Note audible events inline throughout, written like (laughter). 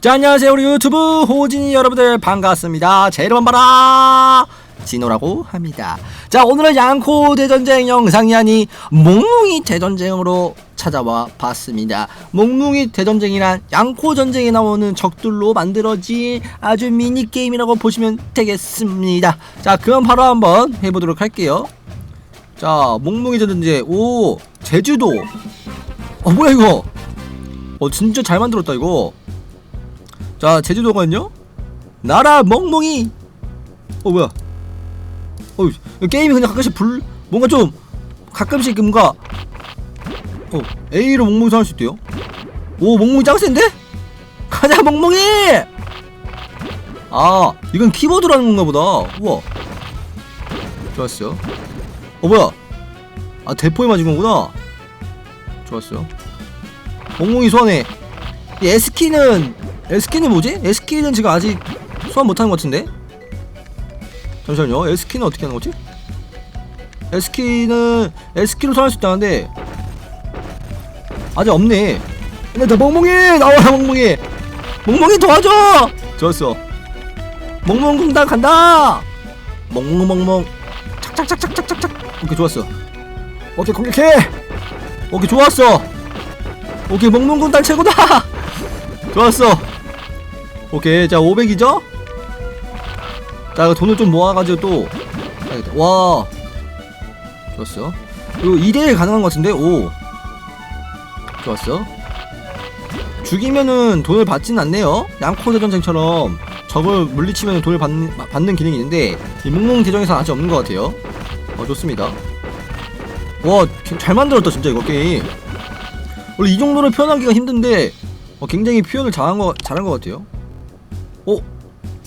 자 안녕하세요 우리 유튜브 호진이 여러분들 반갑습니다. 제 이름 봐라 진호라고 합니다. 자 오늘은 양코 대전쟁 영상이 아니 몽뭉이 대전쟁으로 찾아와 봤습니다. 몽뭉이 대전쟁이란 양코 전쟁에 나오는 적들로 만들어진 아주 미니게임이라고 보시면 되겠습니다. 자 그럼 바로 한번 해보도록 할게요. 자 몽뭉이 대전쟁 오 제주도. 어 뭐야 이거? 어 진짜 잘 만들었다 이거 자 제주도거든요? 나라 멍멍이. 어 뭐야? 어 게임이 그냥 가끔씩 불 뭔가 좀 가끔씩 뭔가 어 A로 멍멍이 사할 수 있대요? 오 멍멍이 짱 센데? 가자 멍멍이! 아 이건 키보드라는 건가 보다. 우와. 좋았어요. 어 뭐야? 아 대포에 맞은 거구나. 좋았어요. 멍멍이 소환해. 이 S키는 S키는 뭐지? S키는 지금 아직 소환 못하는 것 같은데? 잠시만요. S키는 어떻게 하는 거지? S키는 S키로 소환할 수 있다는데. 아직 없네. 근데 나 멍멍이 나와라 멍멍이. 멍멍이 도와줘! 좋았어. 멍멍 군단 간다! 멍멍멍멍. 착착착착착착착 오케이 좋았어. 오케이 공격해! 오케이 좋았어. 오케이 멍멍 군단 최고다! (laughs) 좋았어 오케이 자 500이죠? 자 돈을 좀 모아가지고 또 해야겠다. 와. 좋았어 이거 2대1 가능한 것 같은데? 오. 좋았어. 죽이면은 돈을 받진 않네요. 양코 대전쟁처럼 적을 물리치면 돈을 받는, 받는 기능이 있는데 이 몽몽 대전에서 아직 없는 것 같아요. 어 좋습니다. 와 잘 만들었다 진짜 이거 게임. 원래 이 정도로 표현하기가 힘든데 어, 굉장히 표현을 잘한 거 잘한 것 같아요.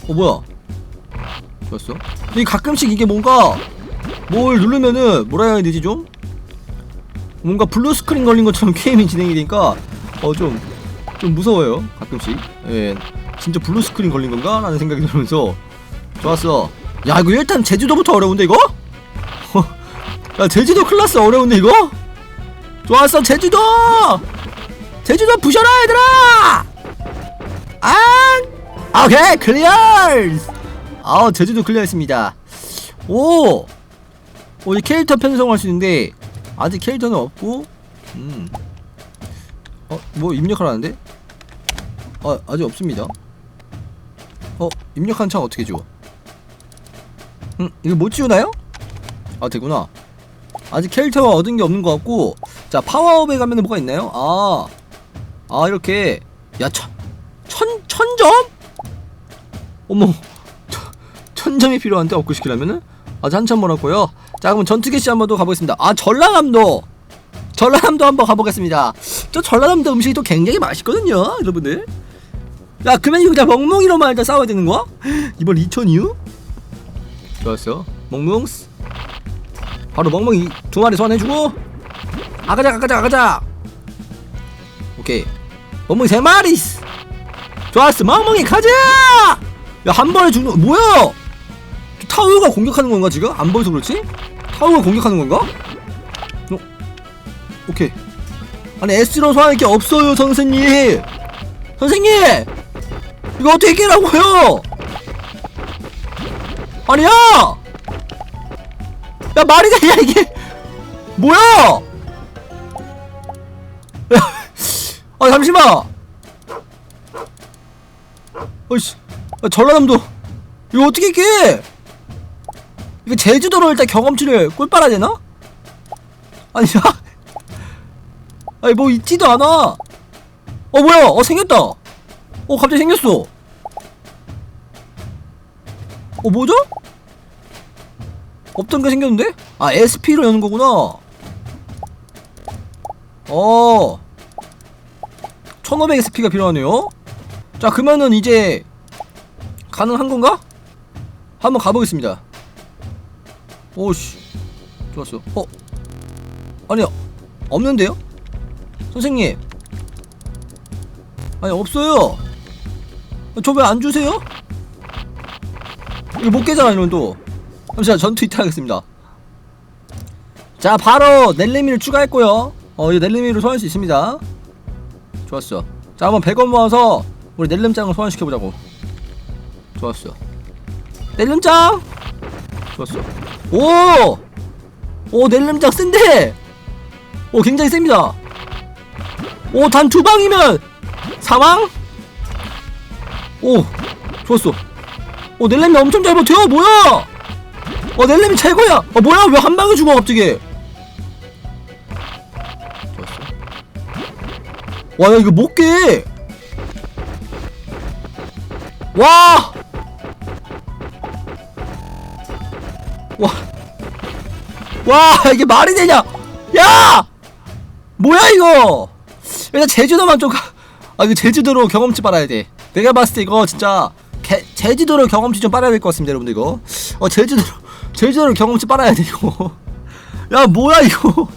어, 어 뭐야? 좋았어. 근데 가끔씩 이게 뭔가 뭘 누르면은 뭐라 해야 되지 좀? 뭔가 블루 스크린 걸린 것처럼 (laughs) 게임이 진행이 되니까 어좀좀 무서워요 가끔씩. 예, 진짜 블루 스크린 걸린 건가? 라는 생각이 들면서 좋았어. 야 이거 일단 제주도부터 어려운데 이거? (laughs) 야 제주도 클라스 어려운데 이거? 좋았어 제주도! 제주도 부셔라 얘들아! 아! 오케이 클리어! 아 제주도 클리어했습니다. 오! 오, 이 캐릭터 편성할 수 있는데 아직 캐릭터는 없고 음. 어, 뭐 입력하라는데? 아, 아직 없습니다. 어, 입력한 창 어떻게 줘? 음, 이거 못 지우나요? 아, 되구나. 아직 캐릭터가 얻은 게 없는 것 같고 자, 파워업에 가면은 뭐가 있나요? 아, 아 이렇게 야 천, 천, 천점? 어머 천, 천점이 필요한데 업그시키려면은? 아주 한참 멀었고요. 자 그럼 전투개시 한번 더 가보겠습니다. 아 전라남도! 전라남도 한번 가보겠습니다. 저 전라남도 음식이 또 굉장히 맛있거든요 여러분들. 야 그러면 이거 그냥 멍멍이로만 일단 싸워야 되는 거야? 이번 2000이유? 좋았어. 멍멍스. 바로 멍멍이 두 마리 소환해주고. 아가자 아가자 아가자. 오케이. 멍멍이 세 마리 좋았어. 멍멍이 가자 야 한 번에 죽는 뭐야? 타워가 공격하는 건가 지금? 안 보여서 그렇지? 타워가 공격하는 건가? 어? 오케이. 아니 S로 소환할 게 없어요 선생님. 선생님! 이거 어떻게 깨라고요? 아니야! 야 말이 되냐 이게? 뭐야? (laughs) 아 잠시만! 어이씨 아, 전라남도. 이거 어떻게 깨 이거 제주도로 일단 경험치를 꿀 빨아야 되나? 아니 야. 아니 뭐 있지도 않아. 어 뭐야? 어 생겼다. 어 갑자기 생겼어. 어 뭐죠? 없던 게 생겼는데? 아 SP로 여는 거구나. 어. 1500 SP가 필요하네요. 자 그러면은 이제 가능한 건가? 한번 가보겠습니다. 오씨 좋았어. 어? 아니요 없는데요? 선생님. 아니 없어요. 저 왜 안 주세요? 이거 못 깨잖아 이러면 또 잠시만 전투 이탈 하겠습니다. 자 바로 넬레미를 추가했고요. 어 이제 넬레미로 소환할 수 있습니다. 좋았어. 자 한번 100원 모아서 우리 넬름장을 소환시켜보자고 좋았어. 넬름장! 좋았어. 오! 오 넬름장 센데! 오 굉장히 셉니다. 오 단 두 방이면 사망? 오 좋았어. 오 넬렘이 엄청 잘 버텨. 뭐야? 어 넬렘이 최고야. 어 뭐야? 왜 한 방에 죽어 갑자기? 와야 이거 못깨. 와! 와! 와 이게 말이 되냐? 야! 뭐야 이거? 일단 제주도만 좀 가... 아 이거 제주도로 경험치 빨아야 돼. 내가 봤을 때 이거 진짜 개, 제주도로 경험치 좀 빨아야 될 것 같습니다 여러분들 이거. 어 제주도로 제주도로 경험치 빨아야 돼 이거. 야 뭐야 이거?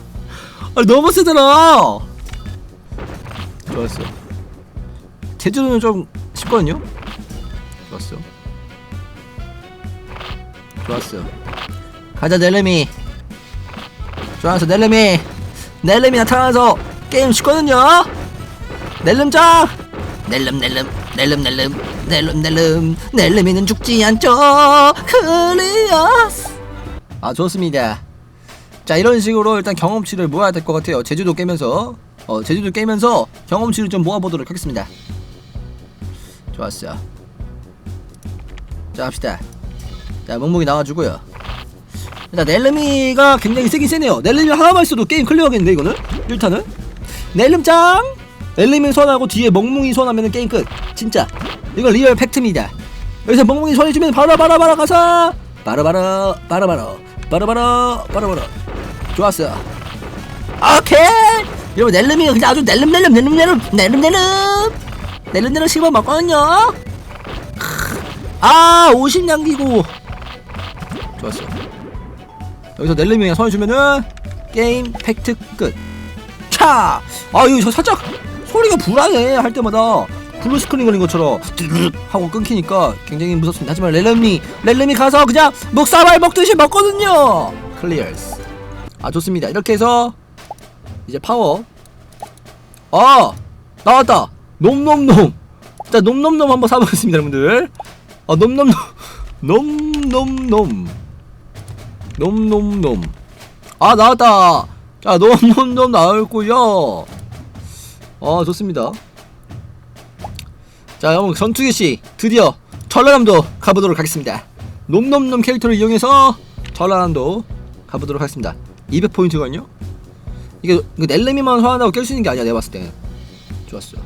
아 너무 세잖아 좋았어. 제주도는 좀 쉽거든요? 좋았어 좋았어. 가자 넬레미 좋았어 넬레미 넬렘이 나타나서 게임 쉽거든요? 넬름장 넬름 넬름 넬름 넬름 넬름 넬름. 넬름이는 죽지 않죠. 클리어스. 아 좋습니다. 자 이런 식으로 일단 경험치를 모아야 될 것 같아요. 제주도 깨면서. 어 제주도 깨면서 경험치를 좀 모아보도록 하겠습니다. 좋았어. 자 합시다 자 멍멍이 나와주고요. 일단 넬름이가 굉장히 세긴 세네요. 넬름이 하나만 있어도 게임 클리어하겠는데 이거는? 1탄은? 넬름짱! 넬름이 소환하고 뒤에 멍뭉이 소환하면 게임 끝. 진짜. 이건 리얼 팩트입니다. 여기서 멍뭉이 소환해주면 바로 바로 바로 가서! 바로 바로 바로 바로. 바로 바로 바로 바로. 좋았어 오케이! 여러분 넬름이가 그냥 아주 넬름 넬름 넬름 넬름 넬름 넬름! 넬름 넬름 씹어 먹거든요. 아 50 남기고 좋았어. 여기서 넬름이 그냥 소환해주면은 게임 팩트 끝. 차! 아 이거 저 살짝 소리가 불안해 할 때마다. 블루 스크린 걸린 것처럼 하고 끊기니까 굉장히 무섭습니다. 하지만 렐렘이 렐렘이 가서 그냥 목사발 먹듯이 먹거든요! 클리어스 아 좋습니다. 이렇게 해서 이제 파워. 아! 나왔다! 놈놈놈. 자 놈놈놈 한번 사보겠습니다 여러분들. 아 놈놈놈. (laughs) 놈놈놈 놈놈놈. 아 나왔다. 자 놈놈놈 나올고요. 어 좋습니다. 자 여러분 전투개시 드디어 전라남도 가보도록 하겠습니다. 놈놈놈 캐릭터를 이용해서 전라남도 가보도록 하겠습니다. 200포인트거든요? 이게 이거 넬레미만 소환하고 깰 수 있는 게 아니야 내가 봤을 때는 좋았어.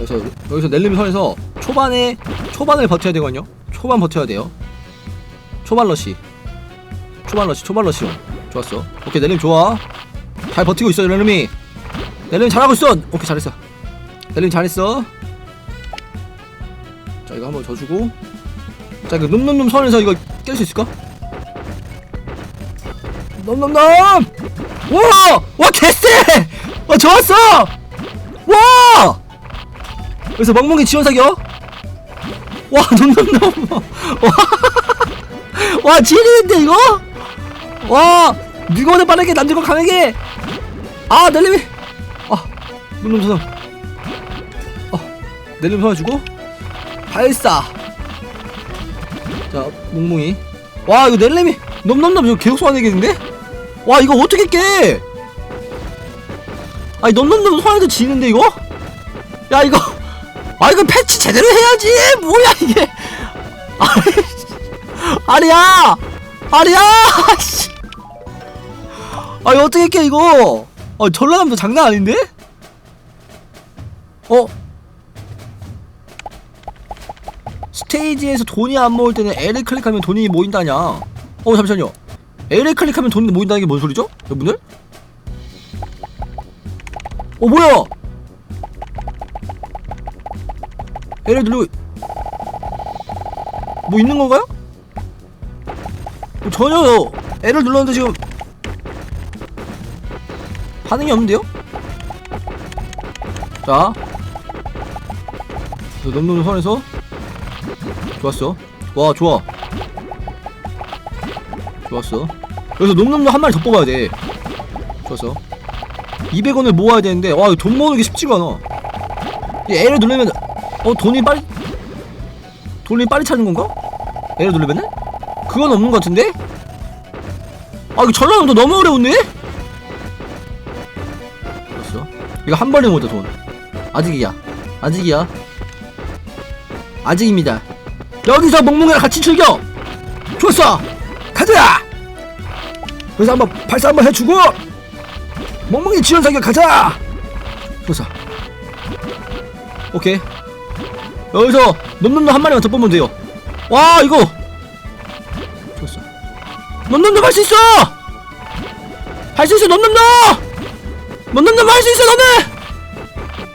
여기서 여기서 넬레미 선에서 초반에 초반을 버텨야 되거든요? 초반 버텨야 돼요 초반 러시 초반 러시 초반 러시 좋았어 오케이 넬렘 좋아 잘 버티고 있어 넬렘이 넬렘 잘하고 있어 오케이 잘했어 넬렘 잘했어 자 이거 한번 더 주고 자 이거 놈놈놈 선에서 이거 깰 수 있을까? 놈놈놈 와! 와 개쎄! 와 좋았어! 와! 여기서 멍멍이 지원 사격 와 놈놈놈 (laughs) 와! 와 지리는데 이거? 와 누구보다 빠르게 남들과 강하게. 아 넬림이. 아 놈놈 소상 어 넬림 소환해주고. 발사. 자 몽몽이. 와 이거 넬림이. 놈놈놈 이거 계속 소환해야겠는데? 와 이거 어떻게 깨? 아니 놈놈놈 소환해도 지는데 이거? 야 이거. 아 이거 패치 제대로 해야지. 뭐야 이게. (laughs) 아 리야 아리야 (laughs) 씨. 아니 어떻게 깨 이거 아 전라남도 장난 아닌데? 어? 스테이지에서 돈이 안 모일 때는 L을 클릭하면 돈이 모인다냐 어 잠시만요 L을 클릭하면 돈이 모인다는 게 뭔 소리죠? 여러분들? 어 뭐야 L을 누르고 뭐 있는 건가요? 어, 전혀 L을 눌렀는데 지금 반응이 없는데요? 자. 넘넘 선에서? 좋았어. 와 좋아. 좋았어. 여기서 놈놈놈 한 마리 더 뽑아야 돼. 좋았어. 200원을 모아야 되는데 와 돈 모으는 게 쉽지가 않아. 이 L을 누르면 어 돈이 빨리 돈이 빨리 차는 건가? L을 누르면은? 그건 없는 것 같은데? 아 이거 전화는 너무 어려운데? 됐어. 이거 한 번에 모자 돈. 아직이야. 아직이야. 아직입니다. 여기서 몽몽이랑 같이 즐겨! 좋았어! 가자! 그래서 한번 발사 한번 해주고! 몽몽이 지원 사격 가자! 좋았어. 오케이. 여기서 놈놈놈 한 마리만 더 뽑으면 돼요. 와 이거 놈놈놈 할수 있어! 할 수 있어 놈놈놈! 놈놈놈 할수 있어 너는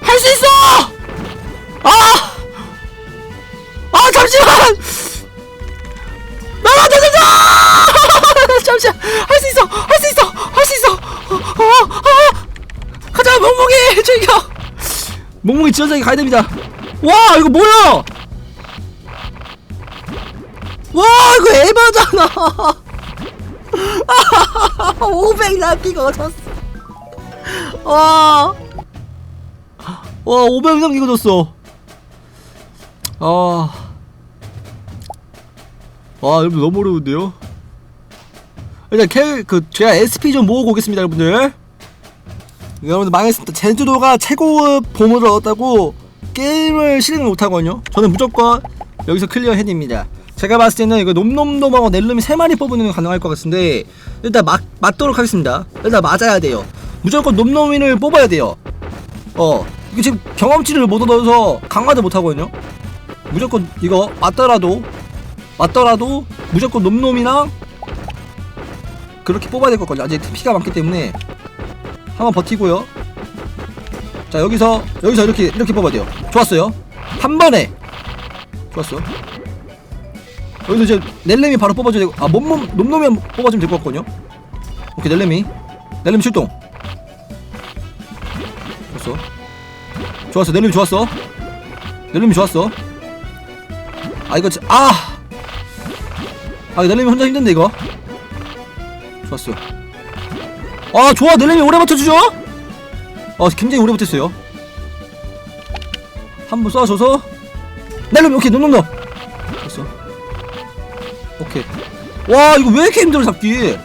할 수 있어! 아! 아 잠시만! 나가 나가 (laughs) 잠시만! 할 수 있어! 할 수 있어! 할 수 있어! 어, 어, 어. 가자 몽몽이! (laughs) 즐겨! 몽몽이 지원장에 가야 됩니다. 와 이거 뭐야? 와 이거 에바잖아 (laughs) 500 남기고 졌어 와 와, 500 남기고 졌어. 아. 와, 여러분 너무 어려운데요? 일단 캐, 그, 제가 SP 좀 모으고 오겠습니다, 여러분들. 여러분들 망했습니다. 제주도가 최고의 보물을 얻었다고 게임을 실행을 못하거든요. 저는 무조건 여기서 클리어 해냅니다. 제가 봤을 때는 이거 놈놈놈하고 넬름이 3마리 뽑으면 가능할 것 같은데 일단 맞, 맞도록 하겠습니다. 일단 맞아야 돼요. 무조건 놈놈이를 뽑아야 돼요. 어 이게 지금 경험치를 못 얻어서 강화도 못 하거든요. 무조건 이거 맞더라도 맞더라도 무조건 놈놈이랑 그렇게 뽑아야 될 거거든요. 아직 피가 많기 때문에 한번 버티고요. 자 여기서 여기서 이렇게 이렇게 뽑아야 돼요. 좋았어요. 한 번에 좋았어. 여기서 이제 넬렘이 바로 뽑아줘야 되고 아 몸몸 놈놈이 뽑아주면 될 것 같거든요. 오케이 넬렘이 넬렘 출동. 좋았어. 좋았어. 넬림이 좋았어. 넬림이 좋았어. 아 이거 진- 아. 아 넬림이 혼자 힘든데 이거. 좋았어. 아 좋아 넬림이 오래 버텨주죠. 어 굉장히 오래 버텼어요. 한 번 쏴줘서 넬림이 오케이 놈놈놈. 오케이. 와 이거 왜 이렇게 힘들어 잡기?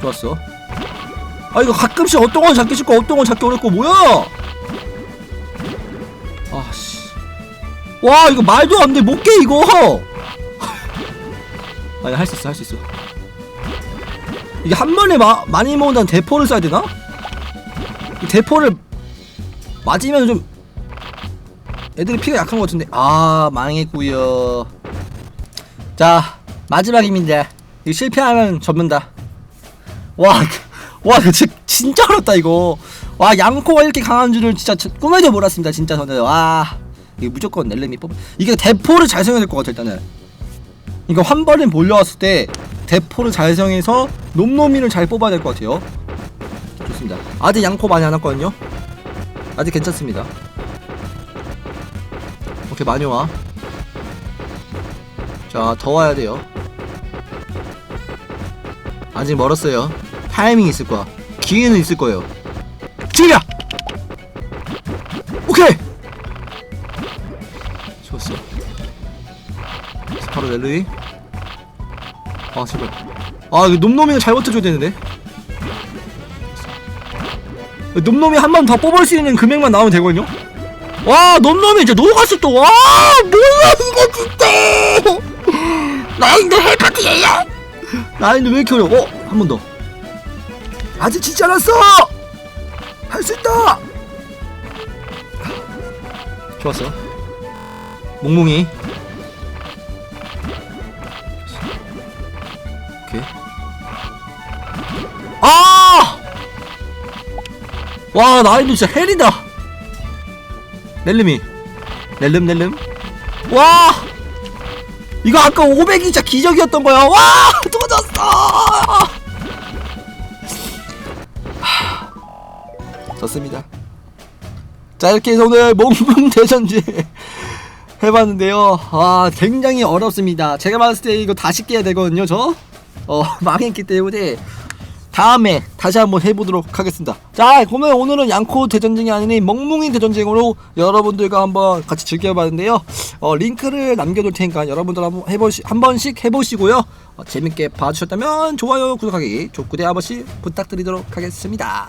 좋았어. 아 이거 가끔씩 어떤 건 잡기 쉽고 어떤 건 잡기 어렵고 뭐야? 아씨. 와 이거 말도 안 돼. 못 깨 이거. (laughs) 아니 할수 있어 할 수 있어. 이게 한 번에 마, 많이 모은다는 대포를 써야 되나? 이 대포를 맞으면 좀 애들이 피가 약한 것 같은데 아 망했구요. 자 마지막입니다. 이거 실패하면 접는다. 와, 그- (laughs) 와, 진짜 어렵다 이거. 와, 양코가 이렇게 강한 줄은 진짜 저- 꿈에도 몰랐습니다, 진짜 저는. 와, 이거 무조건 넬렘이 뽑. 이게 대포를 잘 사용해야 될 것 같아 일단은. 이거 한 번에 몰려왔을 때 대포를 잘 사용해서 놈놈이를 잘 뽑아야 될 것 같아요. 좋습니다. 아직 양코 많이 안 왔거든요. 아직 괜찮습니다. 오케이 많이 와. 자, 더 와야 돼요. 아직 멀었어요. 타이밍이 있을 거야. 기회는 있을 거예요. 지금이야! 오케이! 좋았어. 바로 넬르이. 아, 제발. 아, 놈놈이가 잘 버텨줘야 되는데. 놈놈이 한 번 더 뽑을 수 있는 금액만 나오면 되거든요? 와, 놈놈이 이제 녹았어 또. 와, 뭐야, 이거 진짜! 나인도 해파티야! 나인도 왜 이렇게 어려워? 어? 한 번 더. 아직 지지 않았어! 할 수 있다! 좋았어. 몽몽이. 아! 와, 나인도 진짜 헬이다! 넬름이. 넬름, 넬름. 와! 이거 아까 500이 진짜 기적이었던 거야. 와! (laughs) 또 졌어! 하, 졌습니다. 자, 이렇게 해서 오늘 몽문 대전지 (laughs) 해봤는데요. 아, 굉장히 어렵습니다. 제가 봤을 때 이거 다시 깨야 되거든요, 저? 어, (laughs) 망했기 때문에 다음에 다시 한번 해보도록 하겠습니다. 자, 그러면 오늘은 양코 대전쟁이 아닌 멍뭉이 대전쟁으로 여러분들과 한번 같이 즐겨봤는데요. 어, 링크를 남겨둘 테니까 여러분들 한번 해보시, 한 번씩 해보시고요. 어, 재밌게 봐주셨다면 좋아요, 구독하기, 한 번씩 부탁드리도록 하겠습니다.